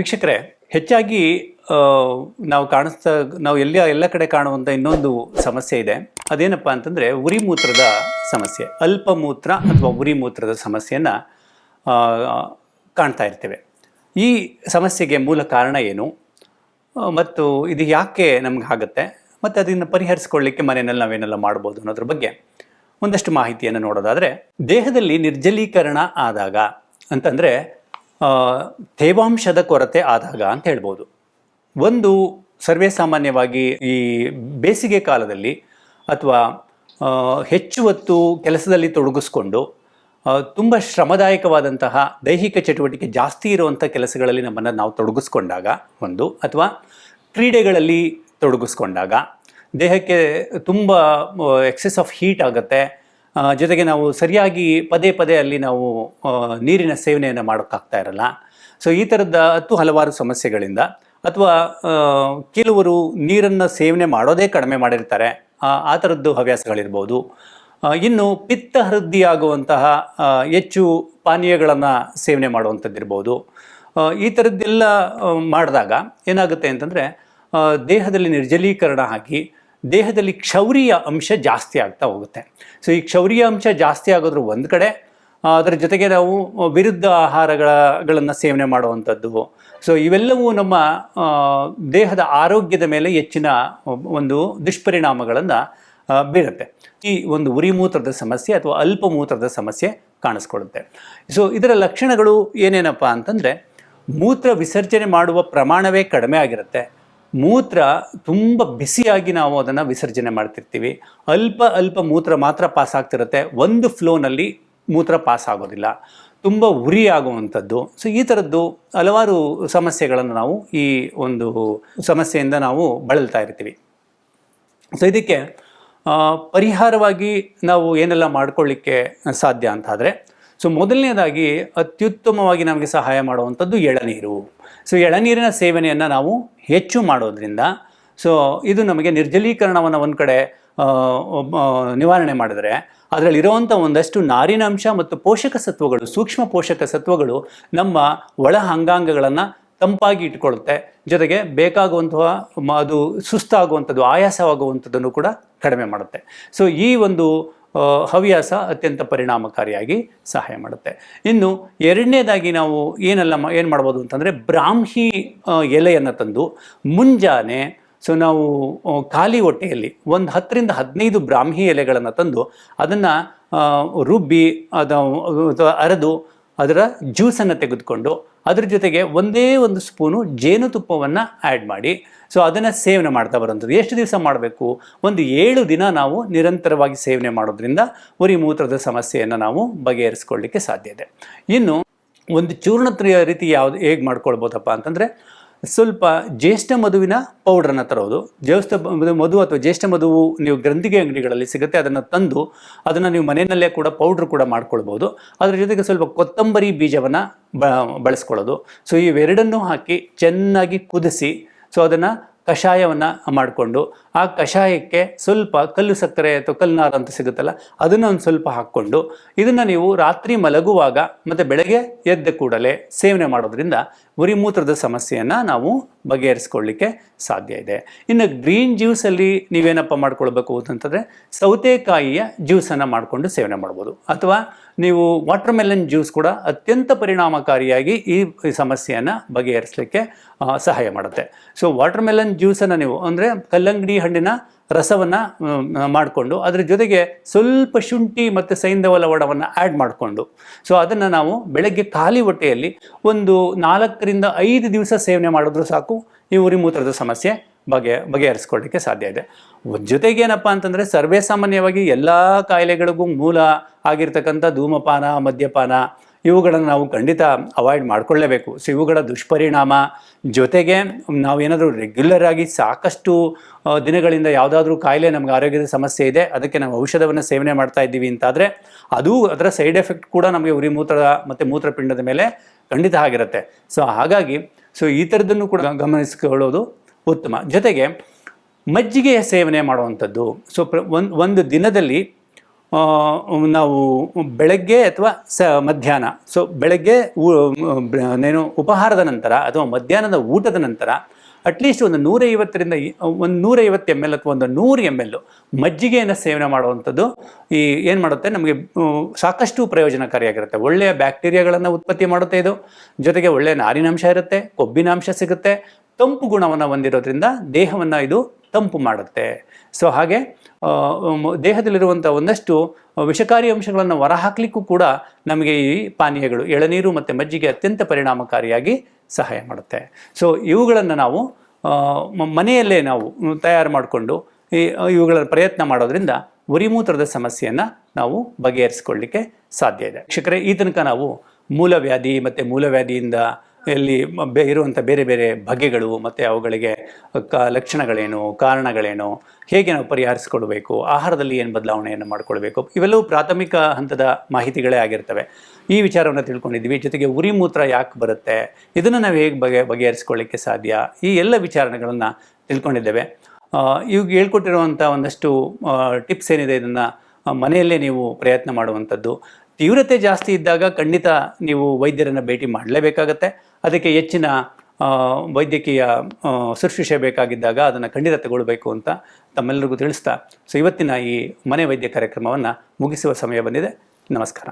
ವೀಕ್ಷಕರೇ, ಹೆಚ್ಚಾಗಿ ನಾವು ಕಾಣಿಸ್ತಾ, ನಾವು ಎಲ್ಲ ಎಲ್ಲ ಕಡೆ ಕಾಣುವಂಥ ಇನ್ನೊಂದು ಸಮಸ್ಯೆ ಇದೆ. ಅದೇನಪ್ಪ ಅಂತಂದರೆ, ಉರಿ ಮೂತ್ರದ ಸಮಸ್ಯೆ. ಅಲ್ಪ ಮೂತ್ರ ಅಥವಾ ಉರಿ ಮೂತ್ರದ ಸಮಸ್ಯೆಯನ್ನು ಕಾಣ್ತಾ ಇರ್ತೇವೆ. ಈ ಸಮಸ್ಯೆಗೆ ಮೂಲ ಕಾರಣ ಏನು? ಮತ್ತು ಇದು ಯಾಕೆ ನಮ್ಗೆ ಆಗುತ್ತೆ? ಮತ್ತು ಅದನ್ನು ಪರಿಹರಿಸ್ಕೊಳ್ಳಿಕ್ಕೆ ಮನೆಯಲ್ಲಿ ನಾವೇನೆಲ್ಲ ಮಾಡ್ಬೋದು ಅನ್ನೋದ್ರ ಬಗ್ಗೆ ಒಂದಷ್ಟು ಮಾಹಿತಿಯನ್ನು ನೋಡೋದಾದರೆ, ದೇಹದಲ್ಲಿ ನಿರ್ಜಲೀಕರಣ ಆದಾಗ ಅಂತಂದರೆ ತೇವಾಂಶದ ಕೊರತೆ ಆದಾಗ ಅಂತ ಹೇಳ್ಬೋದು. ಒಂದು, ಸರ್ವೇ ಸಾಮಾನ್ಯವಾಗಿ ಈ ಬೇಸಿಗೆ ಕಾಲದಲ್ಲಿ ಅಥವಾ ಹೆಚ್ಚು ಹೊತ್ತು ಕೆಲಸದಲ್ಲಿ ತೊಡಗಿಸ್ಕೊಂಡು ತುಂಬ ಶ್ರಮದಾಯಕವಾದಂತಹ ದೈಹಿಕ ಚಟುವಟಿಕೆ ಜಾಸ್ತಿ ಇರುವಂಥ ಕೆಲಸಗಳಲ್ಲಿ ನಮ್ಮನ್ನು ನಾವು ತೊಡಗಿಸ್ಕೊಂಡಾಗ, ಒಂದು, ಅಥವಾ ಕ್ರೀಡೆಗಳಲ್ಲಿ ತೊಡಗಿಸ್ಕೊಂಡಾಗ, ದೇಹಕ್ಕೆ ತುಂಬ ಎಕ್ಸೆಸ್ ಆಫ್ ಹೀಟ್ ಆಗುತ್ತೆ ಜೊತೆಗೆ ನಾವು ಸರಿಯಾಗಿ ಪದೇ ಪದೇ ಅಲ್ಲಿ ನಾವು ನೀರಿನ ಸೇವನೆಯನ್ನು ಮಾಡೋಕ್ಕಾಗ್ತಾ ಇರಲ್ಲ. ಸೊ ಈ ಥರದ ಹತ್ತು ಹಲವಾರು ಸಮಸ್ಯೆಗಳಿಂದ ಅಥವಾ ಕೆಲವರು ನೀರನ್ನು ಸೇವನೆ ಮಾಡೋದೇ ಕಡಿಮೆ ಮಾಡಿರ್ತಾರೆ. ಆ ಥರದ್ದು ಹವ್ಯಾಸಗಳಿರ್ಬೋದು. ಇನ್ನು ಪಿತ್ತ ಹೃದ್ದಿಯಾಗುವಂತಹ ಹೆಚ್ಚು ಪಾನೀಯಗಳನ್ನು ಸೇವನೆ ಮಾಡುವಂಥದ್ದಿರ್ಬೋದು. ಈ ಥರದ್ದೆಲ್ಲ ಮಾಡಿದಾಗ ಏನಾಗುತ್ತೆ ಅಂತಂದರೆ ದೇಹದಲ್ಲಿ ನಿರ್ಜಲೀಕರಣ ಆಗಿ ದೇಹದಲ್ಲಿ ಕ್ಷೌರಿಯ ಅಂಶ ಜಾಸ್ತಿ ಆಗ್ತಾ ಹೋಗುತ್ತೆ. ಸೊ ಈ ಕ್ಷೌರಿಯ ಅಂಶ ಜಾಸ್ತಿ ಆಗೋದ್ರ ಒಂದು ಕಡೆ ಅದರ ಜೊತೆಗೆ ನಾವು ವಿರುದ್ಧ ಆಹಾರಗಳನ್ನು ಸೇವನೆ ಮಾಡುವಂಥದ್ದು. ಸೊ ಇವೆಲ್ಲವೂ ನಮ್ಮ ದೇಹದ ಆರೋಗ್ಯದ ಮೇಲೆ ಹೆಚ್ಚಿನ ಒಂದು ದುಷ್ಪರಿಣಾಮಗಳನ್ನು ಬೀರುತ್ತೆ. ಈ ಒಂದು ಉರಿ ಮೂತ್ರದ ಸಮಸ್ಯೆ ಅಥವಾ ಅಲ್ಪ ಮೂತ್ರದ ಸಮಸ್ಯೆ ಕಾಣಿಸ್ಕೊಳ್ಳುತ್ತೆ. ಸೊ ಇದರ ಲಕ್ಷಣಗಳು ಏನೇನಪ್ಪ ಅಂತಂದರೆ, ಮೂತ್ರ ವಿಸರ್ಜನೆ ಮಾಡುವ ಪ್ರಮಾಣವೇ ಕಡಿಮೆ ಆಗಿರುತ್ತೆ. ಮೂತ್ರ ತುಂಬ ಬಿಸಿಯಾಗಿ ನಾವು ಅದನ್ನು ವಿಸರ್ಜನೆ ಮಾಡ್ತಿರ್ತೀವಿ. ಅಲ್ಪ ಅಲ್ಪ ಮೂತ್ರ ಮಾತ್ರ ಪಾಸ್ ಆಗ್ತಿರುತ್ತೆ. ಒಂದು ಫ್ಲೋನಲ್ಲಿ ಮೂತ್ರ ಪಾಸ್ ಆಗೋದಿಲ್ಲ. ತುಂಬ ಉರಿ ಆಗುವಂಥದ್ದು. ಸೊ ಈ ಥರದ್ದು ಹಲವಾರು ಸಮಸ್ಯೆಗಳನ್ನು ನಾವು ಈ ಒಂದು ಸಮಸ್ಯೆಯಿಂದ ನಾವು ಬಳಲ್ತಾ ಇರ್ತೀವಿ. ಸೊ ಇದಕ್ಕೆ ಪರಿಹಾರವಾಗಿ ನಾವು ಏನೆಲ್ಲ ಮಾಡ್ಕೊಳ್ಳಿಕ್ಕೆ ಸಾಧ್ಯ ಅಂತಾದರೆ ಸೊ ಮೊದಲನೇದಾಗಿ ಅತ್ಯುತ್ತಮವಾಗಿ ನಮಗೆ ಸಹಾಯ ಮಾಡುವಂಥದ್ದು ಎಳನೀರು. ಸೊ ಎಳನೀರಿನ ಸೇವನೆಯನ್ನು ನಾವು ಹೆಚ್ಚು ಮಾಡೋದ್ರಿಂದ ಸೊ ಇದು ನಮಗೆ ನಿರ್ಜಲೀಕರಣವನ್ನು ಒಂದು ಕಡೆ ನಿವಾರಣೆ ಮಾಡಿದರೆ ಅದರಲ್ಲಿರುವಂಥ ಒಂದಷ್ಟು ನಾರಿನಾಂಶ ಮತ್ತು ಪೋಷಕ ಸತ್ವಗಳು, ಸೂಕ್ಷ್ಮ ಪೋಷಕ ಸತ್ವಗಳು ನಮ್ಮ ಒಳ ಅಂಗಾಂಗಗಳನ್ನು ತಂಪಾಗಿ ಇಟ್ಕೊಳ್ಳುತ್ತೆ. ಜೊತೆಗೆ ಬೇಕಾಗುವಂತಹ ಅದು ಸುಸ್ತಾಗುವಂಥದ್ದು, ಆಯಾಸವಾಗುವಂಥದ್ದನ್ನು ಕೂಡ ಕಡಿಮೆ ಮಾಡುತ್ತೆ. ಸೊ ಈ ಒಂದು ಹವ್ಯಾಸ ಅತ್ಯಂತ ಪರಿಣಾಮಕಾರಿಯಾಗಿ ಸಹಾಯ ಮಾಡುತ್ತೆ. ಇನ್ನು ಎರಡನೇದಾಗಿ ನಾವು ಏನೆಲ್ಲ ಏನು ಮಾಡ್ಬೋದು ಅಂತಂದರೆ ಬ್ರಾಹ್ಮಿ ಎಲೆಯನ್ನು ತಂದು ಮುಂಜಾನೆ ಸೊ ನಾವು ಖಾಲಿ ಹೊಟ್ಟೆಯಲ್ಲಿ ಒಂದು ಹತ್ತರಿಂದ ಹದಿನೈದು ಬ್ರಾಹ್ಮಿ ಎಲೆಗಳನ್ನು ತಂದು ಅದನ್ನು ರುಬ್ಬಿ ಅದು ಅರೆದು ಅದರ ಜ್ಯೂಸನ್ನು ತೆಗೆದುಕೊಂಡು ಅದ್ರ ಜೊತೆಗೆ ಒಂದೇ ಒಂದು ಸ್ಪೂನು ಜೇನುತುಪ್ಪವನ್ನು ಆ್ಯಡ್ ಮಾಡಿ. ಸೊ ಅದನ್ನು ಸೇವನೆ ಮಾಡ್ತಾ ಬರೋಂಥದ್ದು. ಎಷ್ಟು ದಿವಸ ಮಾಡಬೇಕು? ಒಂದು ಏಳು ದಿನ ನಾವು ನಿರಂತರವಾಗಿ ಸೇವನೆ ಮಾಡೋದ್ರಿಂದ ಉರಿ ಮೂತ್ರದ ಸಮಸ್ಯೆಯನ್ನು ನಾವು ಬಗೆಹರಿಸ್ಕೊಳ್ಳಿಕ್ಕೆ ಸಾಧ್ಯ ಇದೆ. ಇನ್ನು ಒಂದು ಚೂರ್ಣತ್ರೆಯ ರೀತಿ ಯಾವುದು ಹೇಗೆ ಮಾಡ್ಕೊಳ್ಬೋದಪ್ಪ ಅಂತಂದರೆ ಸ್ವಲ್ಪ ಜ್ಯೇಷ್ಠ ಮಧುವಿನ ಪೌಡ್ರನ್ನು ತರೋದು. ಜ್ಯೇಷ್ಠ ಮಧು- ಅಥವಾ ಜ್ಯೇಷ್ಠ ಮಧುವು ನೀವು ಗ್ರಂಥಿಗೆ ಅಂಗಡಿಗಳಲ್ಲಿ ಸಿಗುತ್ತೆ, ಅದನ್ನು ತಂದು ಅದನ್ನು ನೀವು ಮನೆಯಲ್ಲೇ ಕೂಡ ಪೌಡ್ರ್ ಕೂಡ ಮಾಡ್ಕೊಳ್ಬೋದು. ಅದರ ಜೊತೆಗೆ ಸ್ವಲ್ಪ ಕೊತ್ತಂಬರಿ ಬೀಜವನ್ನು ಬಳಸ್ಕೊಳ್ಳೋದು. ಸೊ ಇವೆರಡನ್ನೂ ಹಾಕಿ ಚೆನ್ನಾಗಿ ಕುದಿಸಿ ಸೊ ಅದನ್ನು ಕಷಾಯವನ್ನು ಮಾಡಿಕೊಂಡು, ಆ ಕಷಾಯಕ್ಕೆ ಸ್ವಲ್ಪ ಕಲ್ಲು ಸಕ್ಕರೆ ಅಥವಾ ಕಲ್ನಾರು ಅಂತ ಸಿಗುತ್ತಲ್ಲ, ಅದನ್ನು ಒಂದು ಸ್ವಲ್ಪ ಹಾಕ್ಕೊಂಡು, ಇದನ್ನು ನೀವು ರಾತ್ರಿ ಮಲಗುವಾಗ ಮತ್ತು ಬೆಳಗ್ಗೆ ಎದ್ದ ಕೂಡಲೇ ಸೇವನೆ ಮಾಡೋದ್ರಿಂದ ಉರಿಮೂತ್ರದ ಸಮಸ್ಯೆಯನ್ನು ನಾವು ಬಗೆಹರಿಸ್ಕೊಳ್ಳಿಕ್ಕೆ ಸಾಧ್ಯ ಇದೆ. ಇನ್ನು ಗ್ರೀನ್ ಜ್ಯೂಸಲ್ಲಿ ನೀವೇನಪ್ಪ ಮಾಡ್ಕೊಳ್ಬೇಕು ಅಂತಂತಂದರೆ ಸೌತೆಕಾಯಿಯ ಜ್ಯೂಸನ್ನು ಮಾಡಿಕೊಂಡು ಸೇವನೆ ಮಾಡ್ಬೋದು. ಅಥವಾ ನೀವು ವಾಟರ್ ಮೆಲನ್ ಜ್ಯೂಸ್ ಕೂಡ ಅತ್ಯಂತ ಪರಿಣಾಮಕಾರಿಯಾಗಿ ಈ ಸಮಸ್ಯೆಯನ್ನು ಬಗೆಹರಿಸಲಿಕ್ಕೆ ಸಹಾಯ ಮಾಡುತ್ತೆ. ಸೊ ವಾಟರ್ ಮೆಲನ್ ಜ್ಯೂಸನ್ನು ನೀವು, ಅಂದರೆ ಕಲ್ಲಂಗಡಿ ಹಣ್ಣಿನ ರಸವನ್ನು ಮಾಡಿಕೊಂಡು ಅದರ ಜೊತೆಗೆ ಸ್ವಲ್ಪ ಶುಂಠಿ ಮತ್ತು ಸೈಂಧವ ಲವಣವನ್ನು ಆ್ಯಡ್ ಮಾಡಿಕೊಂಡು. ಸೊ ಅದನ್ನು ನಾವು ಬೆಳಗ್ಗೆ ಖಾಲಿ ಹೊಟ್ಟೆಯಲ್ಲಿ ಒಂದು ನಾಲ್ಕರಿಂದ ಐದು ದಿವಸ ಸೇವನೆ ಮಾಡಿದ್ರೂ ಸಾಕು. ಉರಿ ಮೂತ್ರದ ಸಮಸ್ಯೆ. ಬಗೆ ಬಗೆಹರಿಸ್ಕೊಳ್ಳಿಕ್ಕೆ ಸಾಧ್ಯ ಇದೆ. ಜೊತೆಗೆ ಏನಪ್ಪ ಅಂತಂದರೆ ಸರ್ವೇ ಸಾಮಾನ್ಯವಾಗಿ ಎಲ್ಲ ಕಾಯಿಲೆಗಳಿಗೂ ಮೂಲ ಆಗಿರ್ತಕ್ಕಂಥ ಧೂಮಪಾನ, ಮದ್ಯಪಾನ ಇವುಗಳನ್ನು ನಾವು ಖಂಡಿತ ಅವಾಯ್ಡ್ ಮಾಡಿಕೊಳ್ಳೇಬೇಕು. ಸೊ ಇವುಗಳ ದುಷ್ಪರಿಣಾಮ ಜೊತೆಗೆ ನಾವು ಏನಾದರೂ ರೆಗ್ಯುಲರ್ ಆಗಿ ಸಾಕಷ್ಟು ದಿನಗಳಿಂದ ಯಾವುದಾದ್ರೂ ಕಾಯಿಲೆ ನಮ್ಗೆ ಆರೋಗ್ಯದ ಸಮಸ್ಯೆ ಇದೆ, ಅದಕ್ಕೆ ನಾವು ಔಷಧವನ್ನು ಸೇವನೆ ಮಾಡ್ತಾ ಇದ್ದೀವಿ ಅಂತಾದರೆ ಅದು ಅದರ ಸೈಡ್ ಎಫೆಕ್ಟ್ ಕೂಡ ನಮಗೆ ಉರಿ ಮೂತ್ರ ಮತ್ತು ಮೂತ್ರಪಿಂಡದ ಮೇಲೆ ಖಂಡಿತ ಆಗಿರುತ್ತೆ. ಸೊ ಹಾಗಾಗಿ ಸೊ ಈ ಥರದ್ದನ್ನು ಕೂಡ ಗಮನಿಸಿಕೊಳ್ಳೋದು ಉತ್ತಮ. ಜೊತೆಗೆ ಮಜ್ಜಿಗೆಯ ಸೇವನೆ ಮಾಡುವಂಥದ್ದು. ಸೊ ಪ್ರ, ಒಂದು ಒಂದು ದಿನದಲ್ಲಿ ನಾವು ಬೆಳಗ್ಗೆ ಅಥವಾ ಸ, ಮಧ್ಯಾಹ್ನ. ಸೊ ಬೆಳಗ್ಗೆ ಏನು, ಉಪಹಾರದ ನಂತರ ಅಥವಾ ಮಧ್ಯಾಹ್ನದ ಊಟದ ನಂತರ ಅಟ್ಲೀಸ್ಟ್ ಒಂದು ನೂರೈವತ್ತರಿಂದ ಒಂದು ನೂರೈವತ್ತು ಎಂ ಎಲ್ ಅಥವಾ ಒಂದು ನೂರು ಎಂ ಎಲ್ ಮಜ್ಜಿಗೆಯನ್ನು ಸೇವನೆ ಮಾಡುವಂಥದ್ದು ಈ, ಏನು ಮಾಡುತ್ತೆ? ನಮಗೆ ಸಾಕಷ್ಟು ಪ್ರಯೋಜನಕಾರಿಯಾಗಿರುತ್ತೆ. ಒಳ್ಳೆಯ ಬ್ಯಾಕ್ಟೀರಿಯಾಗಳನ್ನು ಉತ್ಪತ್ತಿ ಮಾಡುತ್ತೆ ಇದು. ಜೊತೆಗೆ ಒಳ್ಳೆಯ ನಾರಿನಾಂಶ ಇರುತ್ತೆ, ಕೊಬ್ಬಿನಾಂಶ ಸಿಗುತ್ತೆ ತಂಪು ಗುಣವನ್ನು ಹೊಂದಿರೋದ್ರಿಂದ ದೇಹವನ್ನು ಇದು ತಂಪು ಮಾಡುತ್ತೆ. ಸೊ ಹಾಗೆ ದೇಹದಲ್ಲಿರುವಂಥ ಒಂದಷ್ಟು ವಿಷಕಾರಿ ಅಂಶಗಳನ್ನು ಹೊರಹಾಕಲಿಕ್ಕೂ ಕೂಡ ನಮಗೆ ಈ ಪಾನೀಯಗಳು ಎಳನೀರು ಮತ್ತು ಮಜ್ಜಿಗೆ ಅತ್ಯಂತ ಪರಿಣಾಮಕಾರಿಯಾಗಿ ಸಹಾಯ ಮಾಡುತ್ತೆ. ಸೊ ಇವುಗಳನ್ನು ನಾವು ಮನೆಯಲ್ಲೇ ನಾವು ತಯಾರು ಮಾಡಿಕೊಂಡು ಈ, ಇವುಗಳ ಪ್ರಯತ್ನ ಮಾಡೋದ್ರಿಂದ ಉರಿಮೂತ್ರದ ಸಮಸ್ಯೆಯನ್ನು ನಾವು ಬಗೆಹರಿಸ್ಕೊಳ್ಳಿಕ್ಕೆ ಸಾಧ್ಯ ಇದೆ. ಶಿಕ್ಷಕರೇ, ಈ ತನಕ ನಾವು ಮೂಲವ್ಯಾಧಿ ಮತ್ತು ಮೂಲವ್ಯಾಧಿಯಿಂದ ಇಲ್ಲಿ ಬೇ ಇರುವಂಥ ಬೇರೆ ಬೇರೆ ಬಗೆಗಳು ಮತ್ತು ಅವುಗಳಿಗೆ ಕ ಲಕ್ಷಣಗಳೇನು, ಕಾರಣಗಳೇನು, ಹೇಗೆ ನಾವು ಪರಿಹರಿಸಿಕೊಳ್ಬೇಕು, ಆಹಾರದಲ್ಲಿ ಏನು ಬದಲಾವಣೆಯನ್ನು ಮಾಡಿಕೊಳ್ಬೇಕು, ಇವೆಲ್ಲವೂ ಪ್ರಾಥಮಿಕ ಹಂತದ ಮಾಹಿತಿಗಳೇ ಆಗಿರ್ತವೆ. ಈ ವಿಚಾರವನ್ನು ತಿಳ್ಕೊಂಡಿದ್ವಿ ಜೊತೆಗೆ ಉರಿ ಮೂತ್ರ ಯಾಕೆ ಬರುತ್ತೆ, ಇದನ್ನು ನಾವು ಹೇಗೆ ಬಗೆ ಬಗೆಹರಿಸ್ಕೊಳ್ಳಿಕ್ಕೆ ಸಾಧ್ಯ, ಈ ಎಲ್ಲ ವಿಚಾರಗಳನ್ನು ತಿಳ್ಕೊಂಡಿದ್ದೇವೆ. ಇವಾಗ ಹೇಳ್ಕೊಟ್ಟಿರುವಂಥ ಒಂದಷ್ಟು ಟಿಪ್ಸ್ ಏನಿದೆ ಇದನ್ನು ಮನೆಯಲ್ಲೇ ನೀವು ಪ್ರಯತ್ನ ಮಾಡುವಂಥದ್ದು. ತೀವ್ರತೆ ಜಾಸ್ತಿ ಇದ್ದಾಗ ಖಂಡಿತ ನೀವು ವೈದ್ಯರನ್ನು ಭೇಟಿ ಮಾಡಲೇಬೇಕಾಗತ್ತೆ. ಅದಕ್ಕೆ ಹೆಚ್ಚಿನ ವೈದ್ಯಕೀಯ ಶುಶ್ರೂಷೆ ಬೇಕಾಗಿದ್ದಾಗ ಅದನ್ನು ಖಂಡಿತ ತಗೊಳ್ಬೇಕು ಅಂತ ತಮ್ಮೆಲ್ಲರಿಗೂ ತಿಳಿಸ್ತಾ, ಸೊ ಇವತ್ತಿನ ಈ ಮನೆ ವೈದ್ಯ ಕಾರ್ಯಕ್ರಮವನ್ನು ಮುಗಿಸುವ ಸಮಯ ಬಂದಿದೆ. ನಮಸ್ಕಾರ.